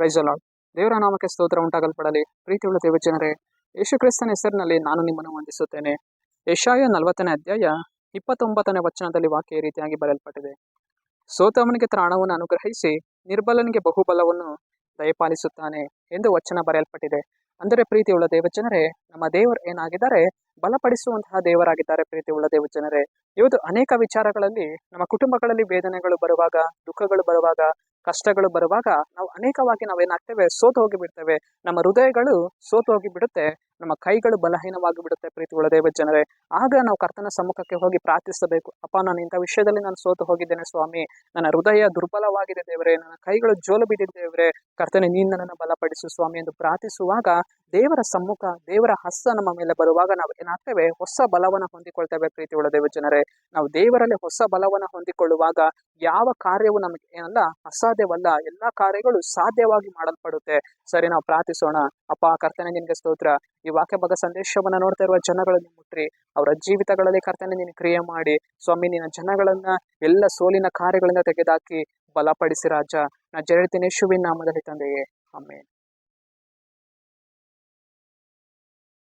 Price ಅಲಾಡ್ ದೇವರ ನಾಮಕ್ಕೆ ಸ್ತೋತ್ರ ಉಂಟಾಗಲ್ಪಡಲಿ. ಪ್ರೀತಿಯುಳ್ಳ ದೇವಜನರೇ ಯೇಸು ಕ್ರಿಸ್ತನ ಹೆಸರಿನಲ್ಲಿ ನಾನು ನಿಮ್ಮನ್ನು ವಂದಿಸುತ್ತೇನೆ. ಯಶಾಯ ನಲವತ್ತನೇ ಅಧ್ಯಾಯ ಇಪ್ಪತ್ತೊಂಬತ್ತನೇ ವಚನದಲ್ಲಿ ವಾಕ್ಯ ರೀತಿಯಾಗಿ ಬರೆಯಲ್ಪಟ್ಟಿದೆ. ಸೋತವನಿಗೆ ತ್ರಾಣವನ್ನು ಅನುಗ್ರಹಿಸಿ ನಿರ್ಬಲನಿಗೆ ಬಹುಬಲವನ್ನು ದಯಪಾಲಿಸುತ್ತಾನೆ ಎಂದು ವಚನ ಬರೆಯಲ್ಪಟ್ಟಿದೆ. ಅಂದರೆ ಪ್ರೀತಿಯುಳ್ಳ ದೇವಜನರೇ, ನಮ್ಮ ದೇವರು ಏನಾಗಿದ್ದಾರೆ? ಬಲಪಡಿಸುವಂತಹ ದೇವರಾಗಿದ್ದಾರೆ ಪ್ರೀತಿಯುಳ್ಳ ದೇವಜನರೇ. ಇವತ್ತು ಅನೇಕ ವಿಚಾರಗಳಲ್ಲಿ ನಮ್ಮ ಕುಟುಂಬಗಳಲ್ಲಿ ವೇದನೆಗಳು ಬರುವಾಗ, ದುಃಖಗಳು ಬರುವಾಗ ಕಷ್ಟಗಳು ಬರುವಾಗ ನಾವು ಅನೇಕವಾಗಿ ನಾವೇನಾಗ್ತೇವೆ ಸೋತು ಹೋಗಿ ಬಿಡ್ತೇವೆ. ನಮ್ಮ ಹೃದಯಗಳು ಸೋತು ಹೋಗಿ ಬಿಡುತ್ತೆ. ನಮ್ಮ ಕೈಗಳು ಬಲಹೀನವಾಗಿ ಬಿಡುತ್ತೆ ಪ್ರೀತಿ ದೇವ ಜನರೇ. ಆಗ ನಾವು ಕರ್ತನ ಸಮ್ಮುಖಕ್ಕೆ ಹೋಗಿ ಪ್ರಾರ್ಥಿಸಬೇಕು. ಅಪ್ಪ, ನಾನು ಇಂಥ ವಿಷಯದಲ್ಲಿ ನಾನು ಸೋತು ಹೋಗಿದ್ದೇನೆ ಸ್ವಾಮಿ. ನನ್ನ ಹೃದಯ ದುರ್ಬಲವಾಗಿದೆ ದೇವರೇ. ನನ್ನ ಕೈಗಳು ಜೋಲು ಬಿದ್ದಿದ್ದೇವ್ರೆ ದೇವರೇ. ಕರ್ತನೆ, ನೀನು ನನ್ನನ್ನು ಬಲಪಡಿಸು, ಸ್ವಾಮಿ ಎಂದು ಪ್ರಾರ್ಥಿಸುವಾಗ ದೇವರ ಸಮ್ಮುಖ, ದೇವರ ಹಸ್ತ ನಮ್ಮ ಮೇಲೆ ಬರುವಾಗ ನಾವು ಏನಾಗ್ತೇವೆ? ಹೊಸ ಬಲವನ್ನು ಹೊಂದಿಕೊಳ್ತೇವೆ ಪ್ರೀತಿಯುಳ್ಳ ದೇವ ಜನರೇ ನಾವು ದೇವರಲ್ಲಿ ಹೊಸ ಬಲವನ್ನು ಹೊಂದಿಕೊಳ್ಳುವಾಗ ಯಾವ ಕಾರ್ಯವು ನಮಗೆ ಏನಲ್ಲ, ಅಸಾಧ್ಯವಲ್ಲ. ಎಲ್ಲಾ ಕಾರ್ಯಗಳು ಸಾಧ್ಯವಾಗಿ ಮಾಡಲ್ಪಡುತ್ತೆ. ಸರಿ, ನಾವು ಪ್ರಾರ್ಥಿಸೋಣ. ಅಪ್ಪ, ಕರ್ತನೆ, ನಿನ್ಗೆ ಸ್ತೋತ್ರ. ಈ ವಾಕ್ಯ ಭಾಗ ಸಂದೇಶವನ್ನ ನೋಡ್ತಾ ಇರುವ ಜನಗಳನ್ನು ಮುಟ್ರಿ. ಅವರ ಜೀವಿತಗಳಲ್ಲಿ ಕರ್ತನೆ, ನೀನು ಕ್ರಿಯೆ ಮಾಡಿ. ಸ್ವಾಮಿ, ನಿನ್ನ ಜನಗಳನ್ನ ಎಲ್ಲ ಸೋಲಿನ ಕಾರ್ಯಗಳಿಂದ ತೆಗೆದಾಕಿ. ಬಲಪಡಿಸಿ ರಾಜ. నా జరడి తినే శుభి నామదలి తండ్రియే అమ్మే